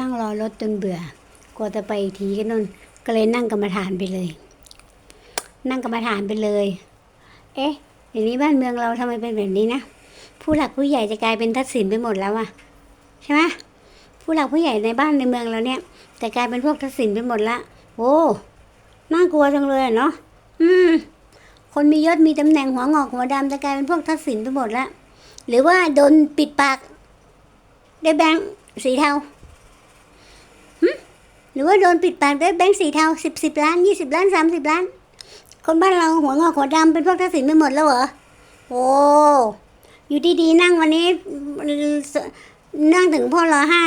นั่งรอรถจนเบื่อกลัวจะไปอีกทีก็นนก็เลยนั่งกรรมฐานไปเลย นั่งกรรมฐานไปเลย เอ๊ะอย่างนี้บ้านเมืองเราทำไมเป็นแบบนี้นะผู้หลักผู้ใหญ่จะกลายเป็นทักษิณไปหมดแล้วอะใช่ไหมผู้หลักผู้ใหญ่ในบ้านในเมืองเราเนี่ยจะกลายเป็นพวกทักษิณไปหมดละโอ้น่ากลัวจังเลยเนาะอืม คนมียศมีตำแหน่งหัวงอกหัวดำจะกลายเป็นพวกทักษิณไปหมดละหรือว่าโดนปิดปากได้แบงค์สีเทา หรือว่าโดนปิดปากด้วยแบงค์สีเทาสิบสิบล้านยี่สิบล้านสามสิบล้าน คนบ้านเราหัวงอกหัวดำเป็นพวกทักษิณไปหมดแล้วเหรอโอ้อยู่ดีๆนั่งวันนี้นั่งถึงพ่อรอห้า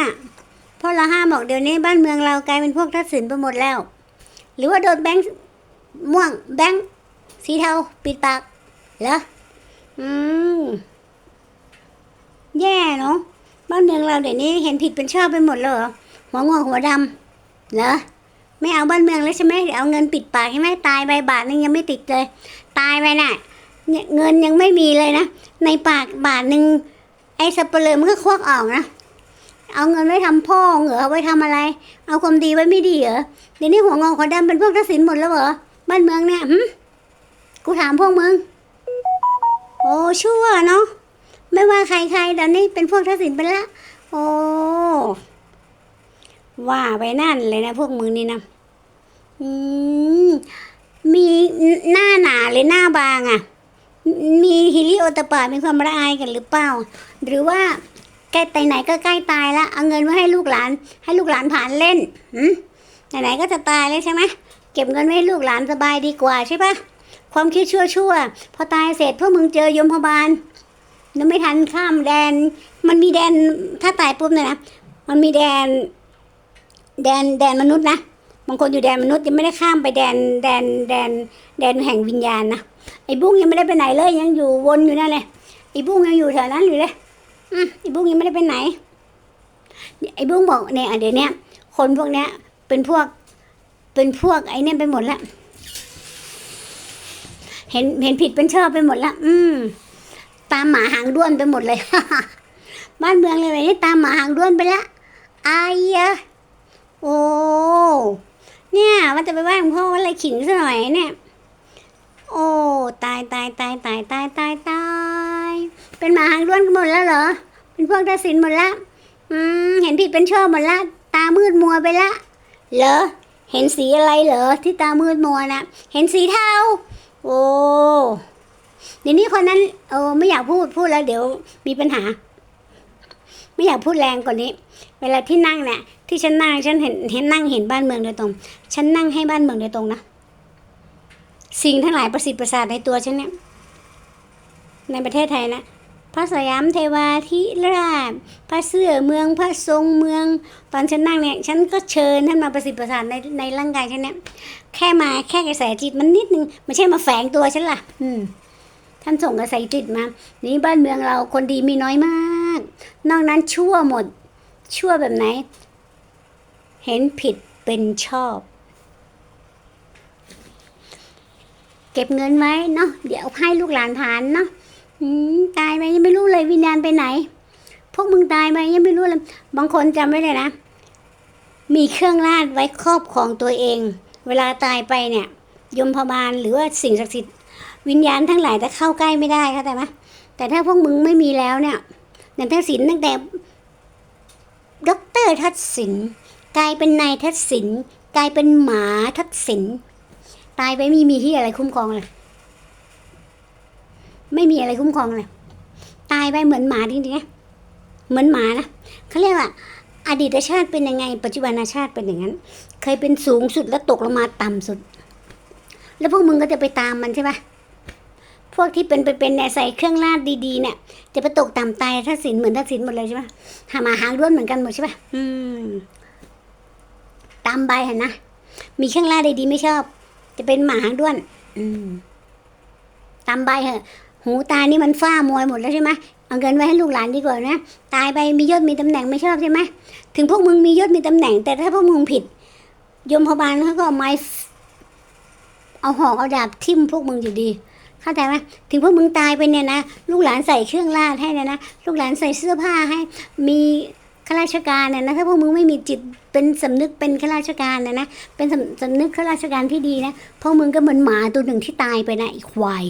พ่อรอห้าบอกเดี๋ยวนี้บ้านเมืองเรากลายเป็นพวกทักษิณไปหมดแล้ว หรือว่าโดนแบงค์ม่วงแบงค์สีเทาปิดปากเหรออืมแย่เนาะบ้านเมืองเราเดี๋ยวนี้เห็นผิดเป็นชอบไปหมดเลยเหรอหัวงอกหัวดำ เหรอไม่เอาบ้านเมืองแล้วใช่ไหมเดี๋ยวเอาเงินปิดปากใช่ไหมตายใบบาทนึงยังไม่ติดเลย ตายไปน่ะเนี่ยเงินยังไม่มีเลยนะ ในปากบาทหนึ่งไอ้สเปลือมันก็ควักออกนะ เอาเงินไว้ทำพ่อเหรอเอาไว้ทำอะไร เอาความดีไว้ไม่ดีเหรอเดี๋ยวนี้หัวงอกหัวดำเป็นพวกทักษิณหมดแล้วเหรอบ้านเมืองเนี่ยหึกูถามพวกมึงโอ้ชั่วเนาะไม่ว่าใครๆเดี๋ยวนี้เป็นพวกทักษิณไปละโอ้ ว่าไปนั่นเลยนะพวกมึงนี่นะอืมมีหน้าหนาหรือหน้าบางอะ่ะ มีฮิริโอตปามีความละอายกันหรือเปล่า หรือว่าใกล้ไปไหนก็ใกล้ตายละเอาเงินไว้ให้ลูกหลาน ให้ลูกหลานผ่านเล่นหืมไหนๆก็จะตายแล้วใช่ไหมเก็บเงินไว้ให้ลูกหลานสบายดีกว่าใช่ปะความคิดชั่วๆพอตายเสร็จพวกมึงเจอยมพบาลยังไม่ทันข้ามแดน มันมีแดนถ้าตายปุ๊บเนี่ยนะ มันมีแดน แดนแดนมนุษย์นะบางคนอยู่แดนมนุษย์ยังไม่ได้ข้ามไปแดนแดนแดนแดนแห่งวิญญาณนะไอ้บุ้งยังไม่ได้ไปไหนเลยยังอยู่วนอยู่นั่นเลยไอ้บุ้งยังอยู่แถวนั้นอยู่เลยอืมไอ้บุ้งยังไม่ได้ไปไหน ไอ้บุ้งบอกเนี่ยเดี๋ยวนี้คนพวกเนี้ยเป็นพวกเป็นพวกไอ้เนี่ยไปหมดละเห็นเห็นผิดเป็นชอบไปหมดละอืมตามหมาหางด้วนไปหมดเลย บ้านเมืองเลยแบบนี้ตามหมาหางด้วนไปละอายะ โอ้ เนี่ยว่าจะไปไหว้หลวงพ่อว่าอะไรขิงซะหน่อยเนี่ย โอ้ตายตายตายตายตายตายตาย เป็นหมาหางด้วนกันหมดแล้วเหรอ เป็นพวกทักษิณหมดละ อืมเห็นผิดเป็นชอบหมดละ ตามืดมัวไปละ เหรอ เห็นสีอะไรเหรอที่ตามืดมัวนะเห็นสีเทา โอ้เดี๋ยวนี้คนนั้นเออไม่อยากพูดพูดแล้วเดี๋ยวมีปัญหา ไม่อยากพูดแรงกว่านี้ เวลาที่นั่งเนี่ย ที่ฉันนั่งฉันเห็นเห็นนั่งเห็นบ้านเมืองโดยตรง ฉันนั่งให้บ้านเมืองโดยตรงนะ สิ่งทั้งหลายประสิทธิ์ประสาทในตัวฉันเนี่ย ในประเทศไทยนะพระสยามเทวาธิราช พระเสื้อเมือง พระทรงเมือง ตอนฉันนั่งเนี่ย ฉันก็เชิญท่านมาประสิทธิ์ประสาทในในร่างกายฉันเนี่ย แค่มาแค่กระแสจิตมันนิดนึง ไม่ใช่มาแฝงตัวฉันล่ะ อืม ท่านส่งกระแสจิตมา นี่บ้านเมืองเราคนดีมีน้อยมาก นอกนั้นชั่วหมด ชั่วแบบไหน เห็นผิดเป็นชอบ เก็บเงินไว้เนาะเดี๋ยวให้ลูกหลานผ่านเนาะตายไปยังไม่รู้เลยวิญญาณไปไหน พวกมึงตายไปยังไม่รู้เลยบางคนจำไว้เลยนะ มีเครื่องราชไว้ครอบของตัวเอง เวลาตายไปเนี่ย ยมพบาลหรือว่าสิ่งศักดิ์สิทธิ์วิญญาณทั้งหลายจะเข้าใกล้ไม่ได้เข้าใจไหมแต่ถ้าพวกมึงไม่มีแล้วเนี่ยอย่างทักษิณตั้งแต่ด็อกเตอร์ทักษิณ กลายเป็นนายทักษิณกลายเป็นหมาทักษิณตายไปไม่มีที่อะไรคุ้มครองเลย ไม่มีอะไรคุ้มครองเลย ตายไปเหมือนหมาจริงๆนะเหมือนหมานะเขาเรียกว่าอดีตชาติเป็นยังไง ปัจจุบันชาติเป็นอย่างนั้น เคยเป็นสูงสุดแล้วตกลงมาต่ำสุด แล้วพวกมึงก็จะไปตามมันใช่ปะพวกที่เป็นไปเป็นเนี่ยใส่เครื่องราชดีๆเนี่ย จะไปตกต่ำตายทักษิณเหมือนทักษิณหมดเลยใช่ปะหามาหางด้วนเหมือนกันหมดใช่ปะอืม ตามใบเห็นนะ มีเครื่องราชดีๆไม่ชอบ จะเป็นหมาหางด้วน อืม ตามใบเหอะ หูตานี่มันฝ้ามวยหมดแล้วใช่ไหมเอาเงินไว้ให้ลูกหลานดีกว่านะ ตายไปมียศมีตำแหน่งไม่ชอบใช่ไหมถึงพวกมึงมียศมีตำแหน่ง แต่ถ้าพวกมึงผิด ยมพบาลเขาก็เอาไม้เอาหอกเอาดาบทิ่มพวกมึงอยู่ดี เข้าใจไหมถึงพวกมึงตายไปเนี่ยนะ ลูกหลานใส่เครื่องราชให้เนี่ยนะ ลูกหลานใส่เสื้อผ้าให้ มี ข้าราชการนะนะถ้าพวกมึงไม่มีจิตเป็นสำนึกเป็นข้าราชการนะนะเป็นสำสำนึกข้าราชการที่ดีนะพวกมึงก็เหมือนหมาตัวหนึ่งที่ตายไปนะอีควาย